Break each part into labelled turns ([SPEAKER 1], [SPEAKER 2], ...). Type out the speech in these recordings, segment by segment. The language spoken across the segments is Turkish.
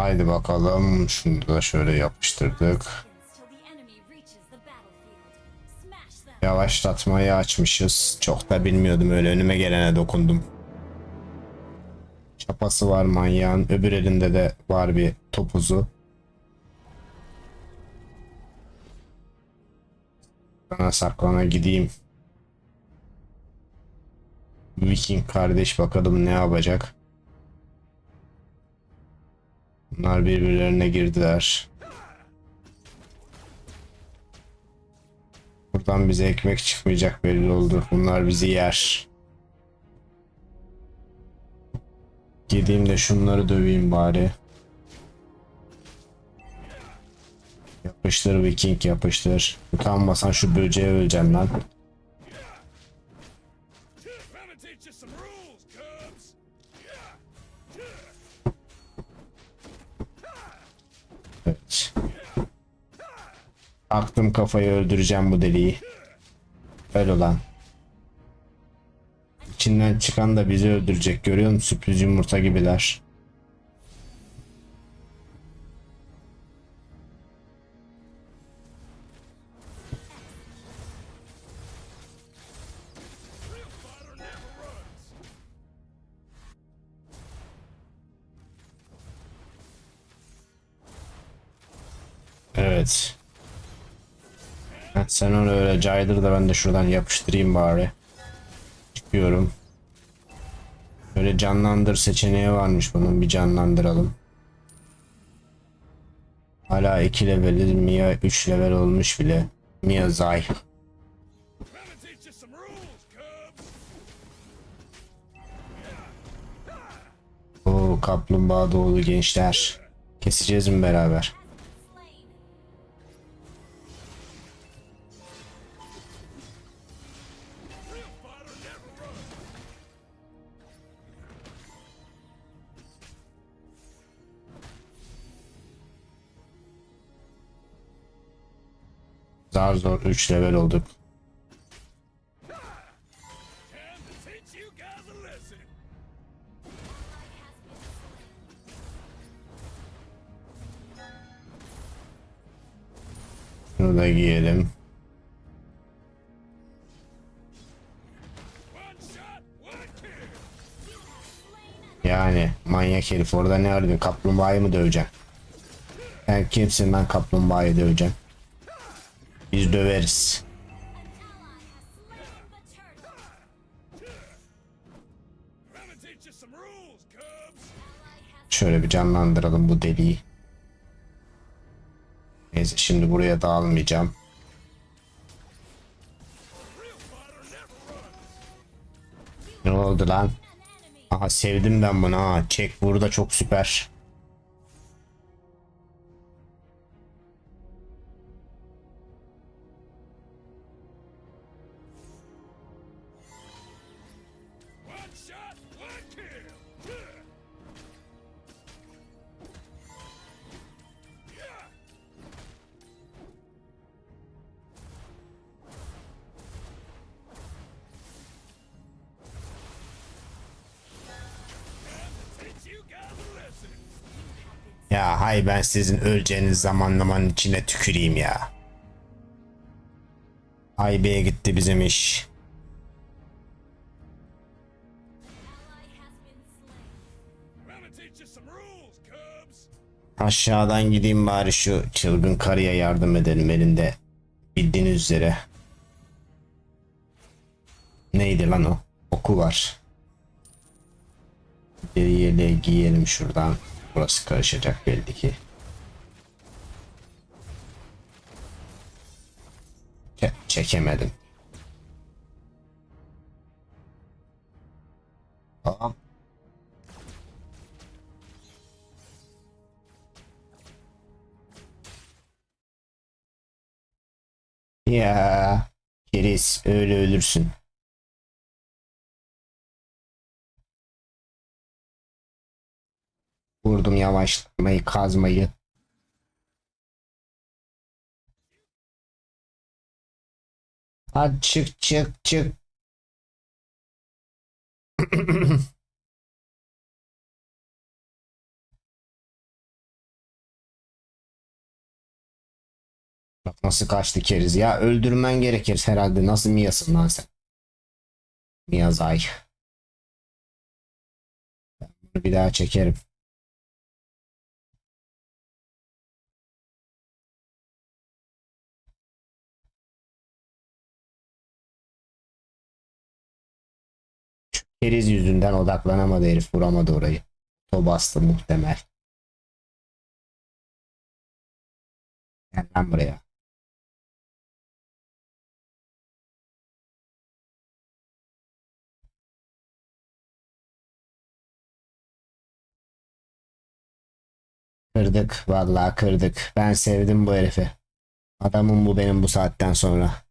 [SPEAKER 1] Haydi bakalım. Şunu da şöyle yapıştırdık. Yavaşlatmayı açmışız. Çok da bilmiyordum öyle önüme gelene dokundum. Çapası var manyağın. Öbür elinde de var bir topuzu. Sana saklana gideyim. Viking kardeş bakalım ne yapacak. Bunlar birbirlerine girdiler. Buradan bize ekmek çıkmayacak belli oldu. Bunlar bizi yer. Gideyim de şunları döveyim bari. Yapıştır Viking yapıştır. Utanmasan şu böceğe öleceğim lan. Aklım kafayı öldüreceğim bu deliği. Öl ulan. İçinden çıkan da bizi öldürecek. Görüyor musun? Sürpriz yumurta gibiler. Evet. Sen onu öyle caydır da ben de şuradan yapıştırayım bari. Çıkıyorum. Böyle canlandır seçeneği varmış bunun bir canlandıralım. Hala 2 leveliz Mia 3 level olmuş bile. Mia Zay. Oo kaplumbağa doğulu gençler. Keseceğiz mi beraber? Zar zor 3 level olduk. Şunu da giyelim. Yani manyak herif orada ne arıyorsun? Kaplumbağayı mı döveceksin? Sen kimsin ben kaplumbağayı döveceğim. Biz döveriz. Şöyle bir canlandıralım bu deliği. Neyse şimdi buraya dağılmayacağım. Ne oldu lan? Aha sevdim ben bunu ha. Çek burada çok süper. Ya hay ben sizin öleceğiniz zamanlamanın içine tüküreyim ya. Ay B'ye gitti bizim iş. Aşağıdan gideyim bari şu çılgın karıya yardım edelim elinde. Bildiğiniz üzere. Neydi lan o? Oku var. Bir yele giyelim şuradan. Burası karışacak belli ki. Çe- çekemedim. Tamam. Ya Keris öyle ölürsün. Vurdum yavaşlamayı, kazmayı. Hadi çık çık çık. Bak nasıl kaçtı keriz ya. Öldürmen gerekir herhalde. Nasıl Miyasın lan sen? Miyazay. Bir daha çekerim. Keriz yüzünden odaklanamadı herif. Vuramadı orayı. O bastı muhtemel. Gel lan buraya. Kırdık. Vallahi kırdık. Ben sevdim bu herifi. Adamım bu benim bu saatten sonra.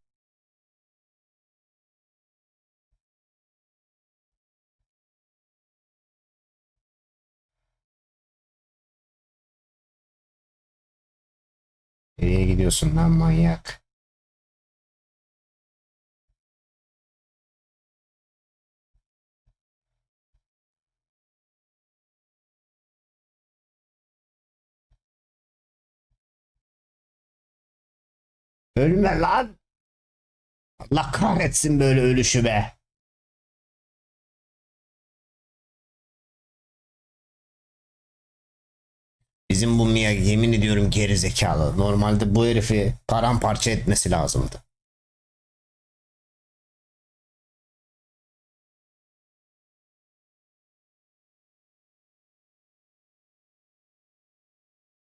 [SPEAKER 1] Gidiyorsun lan manyak? Ölme lan. Allah kahretsin böyle ölüşü be. Bizim bu Mia yemin ediyorum geri zekalı. Normalde bu herifi paramparça etmesi lazımdı.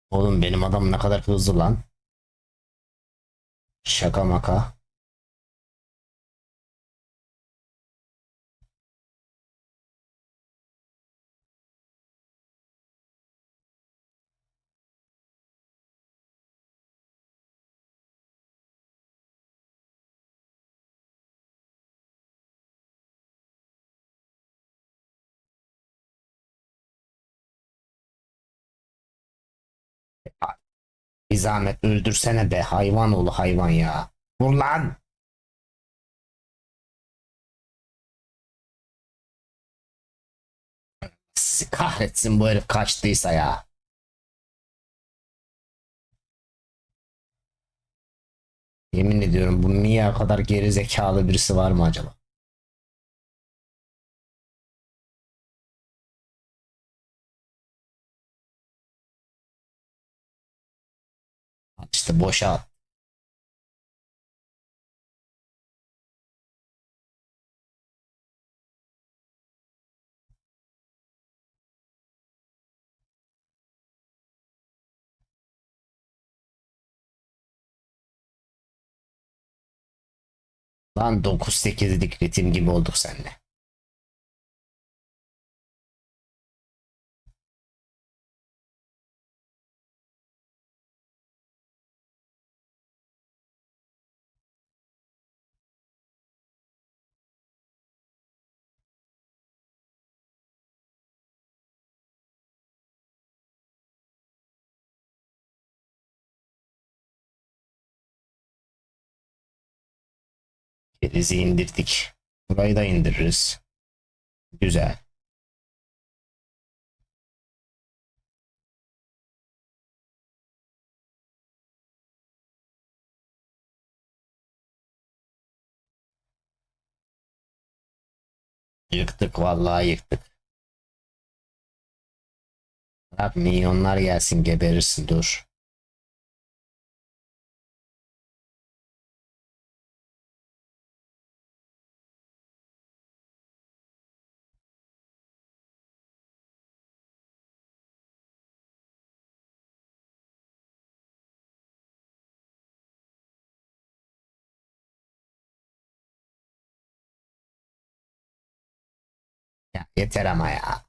[SPEAKER 1] Oğlum benim adam ne kadar hızlı lan. Şaka maka. Bir zahmet öldürsene be hayvan oğlu hayvan ya. Vur lan. Sizi kahretsin bu herif kaçtıysa ya. Yemin ediyorum bu Mia kadar geri zekalı birisi var mı acaba? İşte boşa at. Lan 9-8'lik ritim gibi olduk seninle. Kerizi indirdik. Burayı da indiririz. Güzel. Yıktık vallahi yıktık. Bırak milyonlar gelsin geberirsin dur. Yeter ama ya.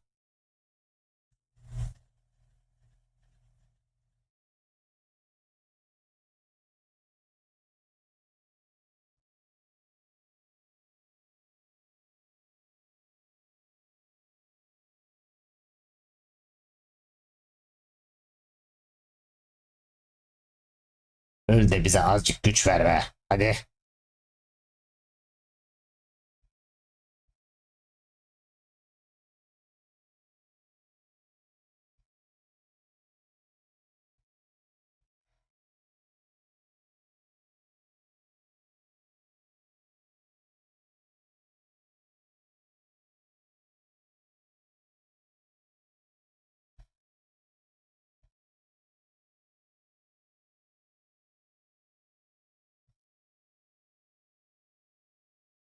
[SPEAKER 1] Öl de bize azıcık güç ver be. Hadi.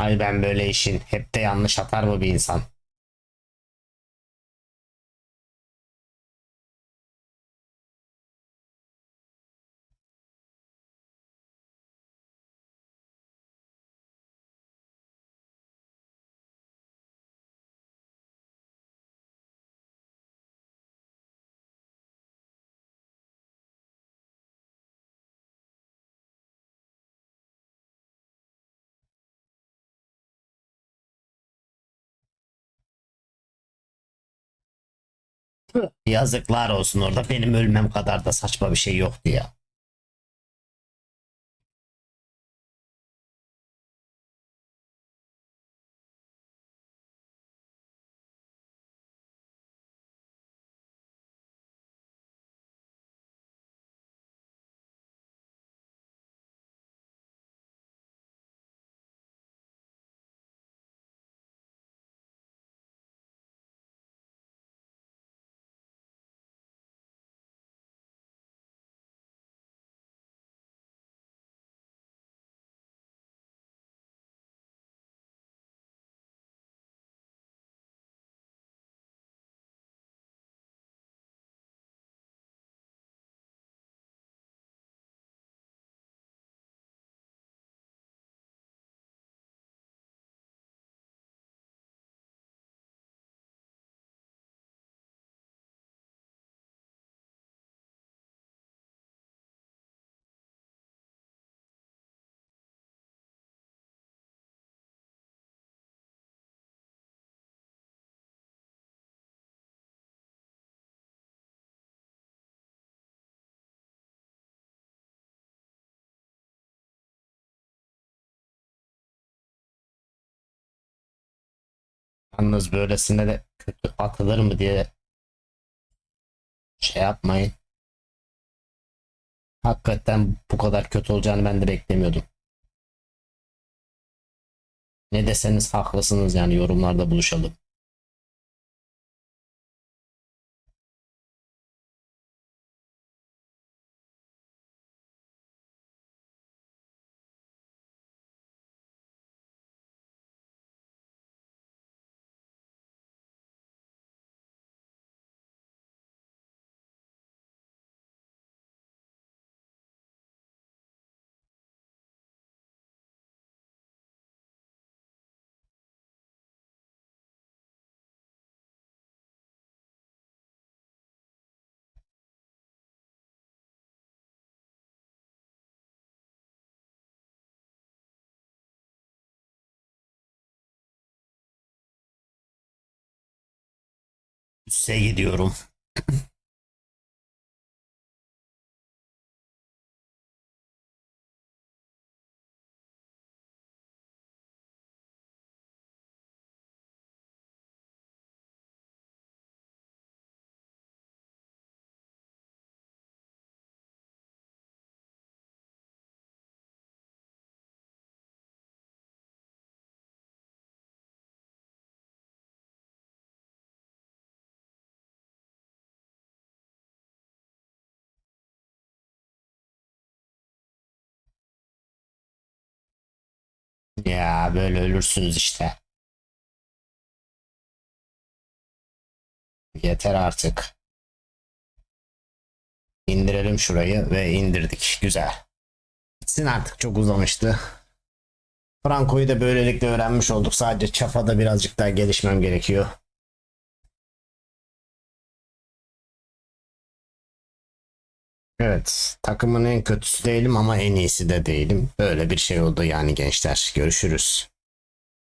[SPEAKER 1] Ay ben böyle işin hep de yanlış atar mı bir insan? Yazıklar olsun orada benim ölmem kadar da saçma bir şey yoktu ya. Yalnız böylesine de kötü atılır mı diye şey yapmayın. Hakikaten bu kadar kötü olacağını ben de beklemiyordum. Ne deseniz haklısınız yani yorumlarda buluşalım. Üste gidiyorum. Ya böyle ölürsünüz işte. Yeter artık. İndirelim şurayı ve indirdik. Güzel. Bitsin artık çok uzamıştı. Franco'yu da böylelikle öğrenmiş olduk. Sadece çafada birazcık daha gelişmem gerekiyor. Evet, takımın en kötüsü değilim ama en iyisi de değilim. Böyle bir şey oldu yani gençler. Görüşürüz.